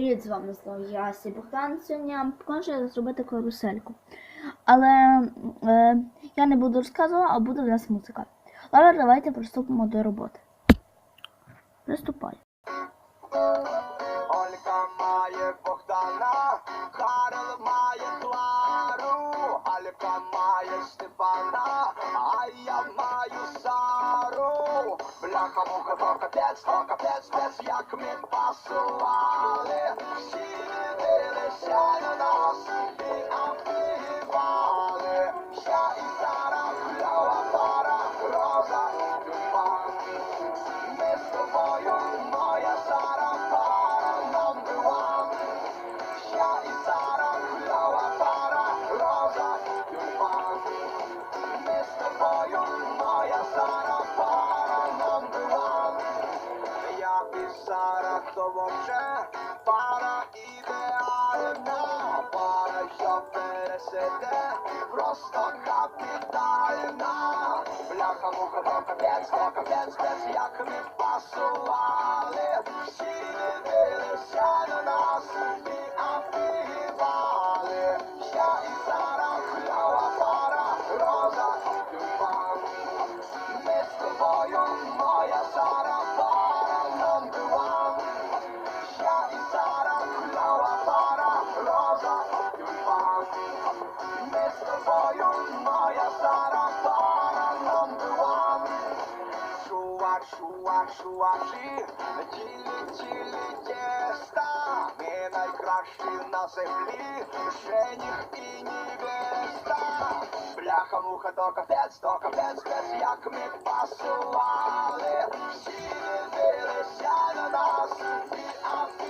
Привіт, з вами знову я Сі. Сьогодні я покажу, зробити карусельку. Але е, я не буду розказувати, а буде в нас музика. Але давайте приступимо до роботи. Приступай. Сару. Бляха муха, то капець, то капець, спец, як ми пасували. Всі дивилися на нас то вовче, пара ідеальна, пара, що пересиде, просто капітальна. Бляха, муха, то капець, то капець, спец, як ми пасували. Всі дивилися на нас Чувак, чувачі, тілі, тілі тіста. Ми найкращі на землі, жених і невеста. Бляха, муха, то капець, то капець, спец, як ми пасували. Всі дивилися на нас і афігівали.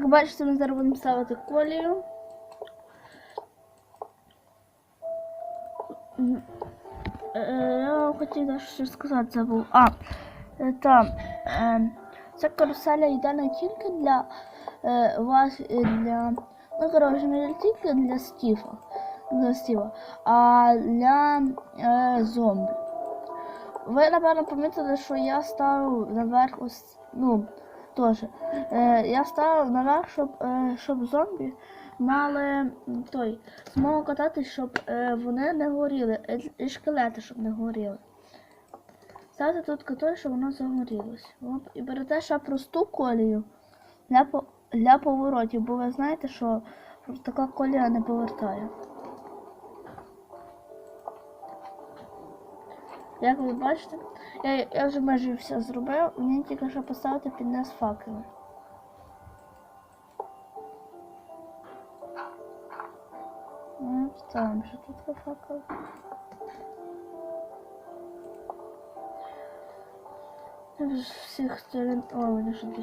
Як бачите, ми зараз будемо ставити колію. Е, Я вам хотів ще сказати, забув. А, е, там, е, ця каруселя йде не тільки для е, вас, е, для, ну, коротше, не тільки для Стіфа, для Стіва, а для е, зомбі. Ви, напевно, помітили, що я ставив наверх ось, ну, теж. Е, я ставив наверх, щоб, е, щоб зомбі мали той, змогу кататись, щоб е, вони не горіли, е, і шкелети, щоб не горіли. Ставте тут катой, щоб воно загорілось. Оп, І берете ще просту колію для, для поворотів, бо ви знаєте, що така колія не повертає. Як ви бачите, я, я вже майже все зробив, мені тільки що поставити під низ факели. Ну, ставимо ще тут факел. Всіх сторон. О, вони ще дві.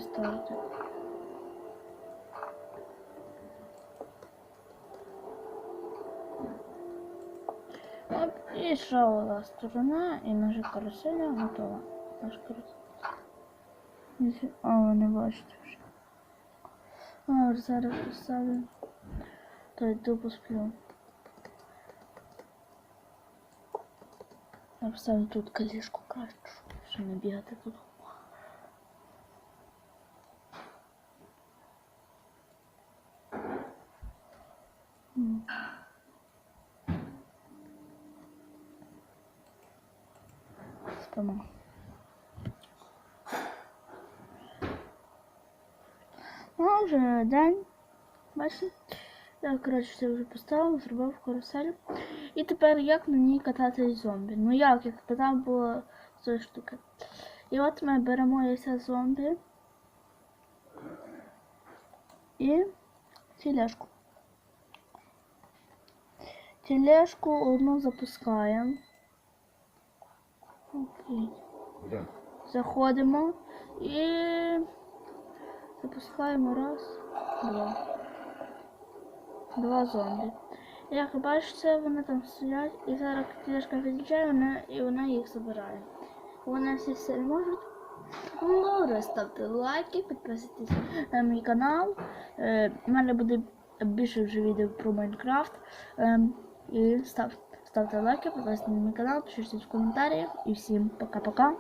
Оп, і одна сторона, і наша каруселя готова. Наш карусель. О, ви не бачите вже. А, зараз поставлю. То йду посплю. Я поставлю тут калішку краще, щоб не бігати тут. Спимо. Ну, вже день. Бачите? Я, коротше, все вже поставив, зробив карусель. І тепер як на ній катати зомбі? Ну як, як було з цієї штуки. І от ми беремо яйця зомбі. І тележку. Тележку одну запускаємо. Окей. Заходимо і запускаємо раз, два. Два зомбі. Як бачите, вони там стоять, і зараз тележка від'їжджає, вона, і вона їх забирає. Вони всі все можуть. Ну, добре, ставте лайки, підписуйтесь на мій канал. Е, У мене буде більше вже відео про Майнкрафт. Ем, і став, ставте лайки, підписуйтесь на мій канал, пишіть в коментарях. І всім пока-пока.